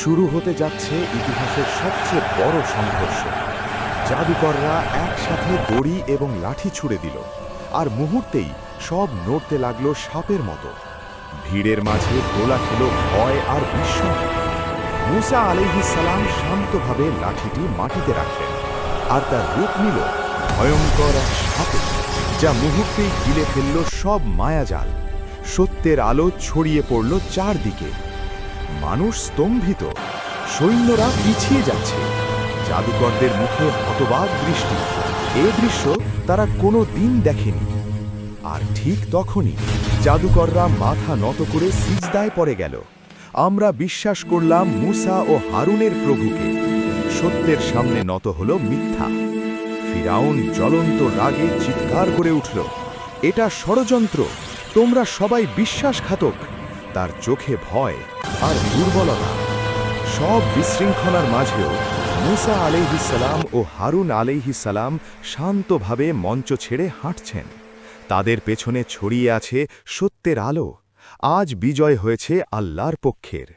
শুরু হতে যাচ্ছে ইতিহাসের সবচেয়ে বড় সংঘর্ষ। জাদুকররা একসাথে দড়ি এবং লাঠি ছুড়ে দিল, আর মুহূর্তেই সব নড়তে লাগল সাপের মতো। ভিড়ের মাঝে দোলা খেল ভয় আর বিস্ময়। মুসা আলাইহিসালাম শান্তভাবে লাঠিটি মাটিতে রাখলেন, আর তার রূপ নিল ভয়ঙ্কর এক সাপে, যা মুহূর্তেই গিলে ফেলল সব মায়াজাল। সত্যের আলো ছড়িয়ে পড়ল চারদিকে। মানুষ স্তম্ভিত। সৈন্যরা পিছিয়ে যাচ্ছে। জাদুকরদের মুখে হতবাক দৃষ্টি। এ দৃশ্য তারা কোনো দিন দেখেনি। আর ঠিক তখনই জাদুকররা মাথা নত করে সিজদায় পড়ে গেল। আমরা বিশ্বাস করলাম মুসা ও হারুনের প্রভুকে। সত্যের সামনে নত হল মিথ্যা। ফিরাউন জ্বলন্ত রাগে চিৎকার করে উঠল, এটা ষড়যন্ত্র। তোমরা সবাই বিশ্বাসঘাতক। তার চোখে ভয় আর দুর্বলতা। সব বিশৃঙ্খলার মাঝেও মুসা আলিহিসাল্লাম ও হারুন আলিহিসাল্লাম শান্তভাবে মঞ্চ ছেড়ে হাঁটছেন। তাদের পেছনে ছড়িয়ে আছে সত্যের আলো। আজ বিজয় হয়েছে আল্লাহর পক্ষের।